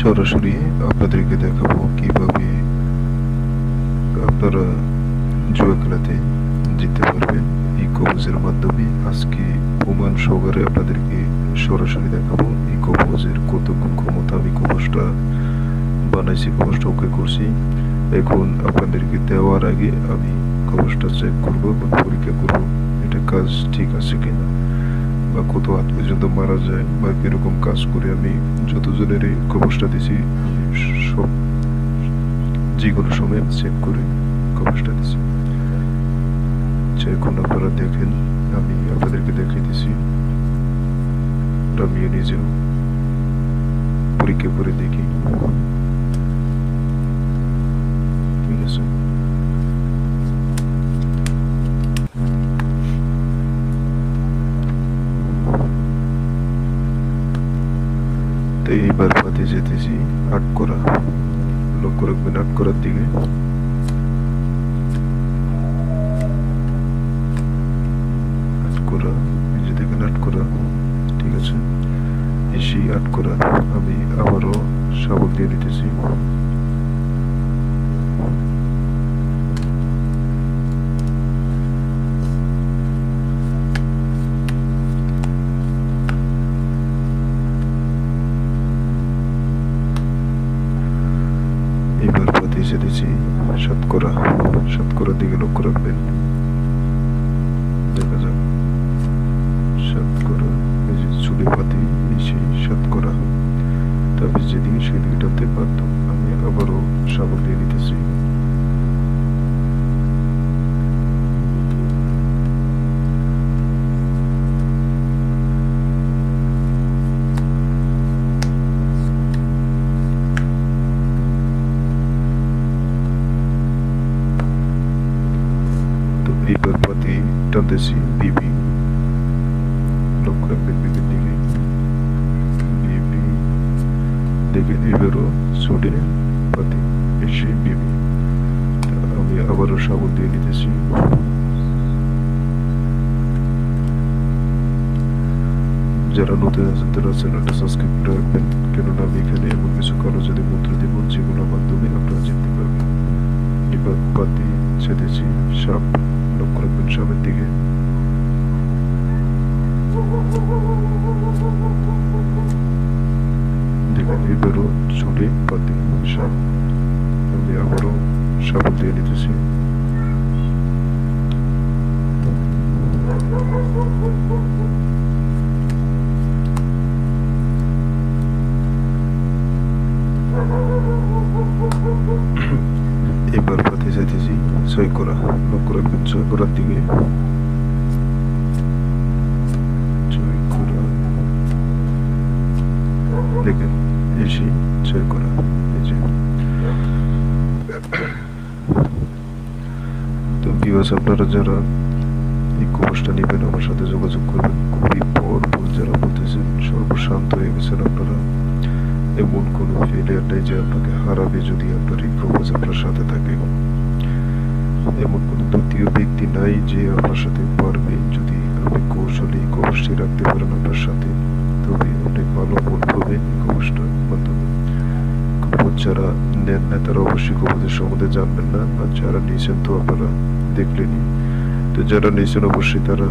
সরাসরি আপনাদেরকে দেখাবো কীভাবে আপনারা জুয়া খেলাতে জিততে পারবেন এই কবজের মাধ্যমে। আজকে প্রমাণ সহকারে আপনাদেরকে সরাসরি দেখাবো এই কবজের কতক্ষণ ক্ষমতা আমি কবজটা বানাইছি কবজটা ওকে করছি। এখন আপনাদেরকে দেওয়ার আগে আমি কবজটা চেক করব বা পরীক্ষা করব এটা কাজ ঠিক আছে কিনা। বা কত হাত পর্যন্ত মারা যায় বা কীরকম কাজ করে আমি যতজনের এই কবজটা দিছি সব যে কোনো সময় আমি চেক করে কবজটা দিছি। এখন আপনারা দেখেন, আমি আপনাদেরকে দেখিয়ে দিছি। আমিও নিজেও পরীক্ষা করে দেখি। ঠিক আছে? তো এইবার পাতে যেতেছি আট করা, লক্ষ্য রাখবেন আট করার দিকে। আট করা, এই যে দেখেন ঠিক আছে? এসি আট করা, আমি আবারও শাবল দিয়ে দিতেছি। এবার পথে এসে দিয়েছি শতকরা শতকরার দিকে লক্ষ্য রাখবেন। দেখা যাক। শতকরা, এই যে চুলি পাতি এসে শতকরা। তবে যেদিকে সেদিকে টানতে পারতাম আমি আবারও সাবল দিয়ে দিতেছি তো এইবার পাতি টানতেছি বিবি। লক্ষ্য রাখবেন দিকে বিবি দেখে এবারও ছুটে পাতি, এসে বিবি, আমি আবারও সাবল দিয়ে দিতেছি। যারা নতুন আছেন, তারা চ্যানেলটা সাবস্ক্রাইব করে রাখবেন। কেননা আমি এখানে এমন কিছু যদি মন্ত্র দিব যেগুলোর মাধ্যমে আপনারা জিততে পারবেন। এবার পাতি ছেড়েছি সাপ। লক্ষ্য রাখবেন দিকে। দেখেন এবারও ছুটে পাতি দিয়ে নিতেছি। এবার পাতি যাইতেছি ছয় করা লক্ষ্য রাখবেন ছয় করার দিকে দেখেন এসে ছয় করা, এই তো আপনারা যারা এই কোর্সটা নেবেন, আমার সাথে যোগাযোগ করবেন। খুবই পাওয়ারফুল যারা বলতেছেন সর্বশান্ত হয়ে গেছেন আপনারা এমন কোনো ফেলিয়ার যে আপনাকে হারাবে যদি আপনার এই প্রপোজ আপনার সাথে থাকে এমন কোনো দ্বিতীয় ব্যক্তি নাই যে আপনার সাথে পারবে যদি আপনি কৌশলে এই কোর্সটি রাখতে পারেন আপনার সাথে। তবে অনেক ভালো ফল পাবেন এই কোর্সটার মাধ্যমে। কবচ যারা নেন না, তারা অবশ্যই কবচের সম্বন্ধে জানবেন না, আর যারা নিয়েছেন তো আপনারা দেখলেনই। তো যারা নিয়েছেন, অবশ্যই তারা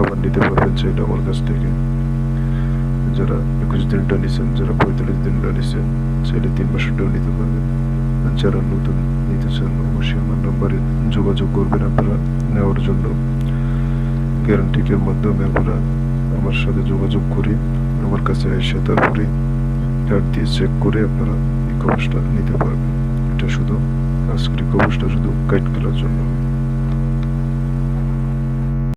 আবার নিতে পারবেন চাইলে আমার কাছ থেকে। যারা একুশ দিনটা নিছেন যারা পঁয়তাল্লিশ দিনটা নিছেন চাইলে তিন মাসের মাসেরটাও নিতে পারবেন আর যারা নতুন নিতে চান অবশ্যই আমার নাম্বারে যোগাযোগ করবেন আপনারা নেওয়ার জন্য। গ্যারান্টিকের মাধ্যমে আপনারা আমার সাথে যোগাযোগ করে, আমার কাছে এসে তারপরে কার্ড দিয়ে চেক করে আপনারা এই কবচটা নিতে পারবেন। এটা শুধু আজকের কবচটা শুধু গাইড করার জন্য।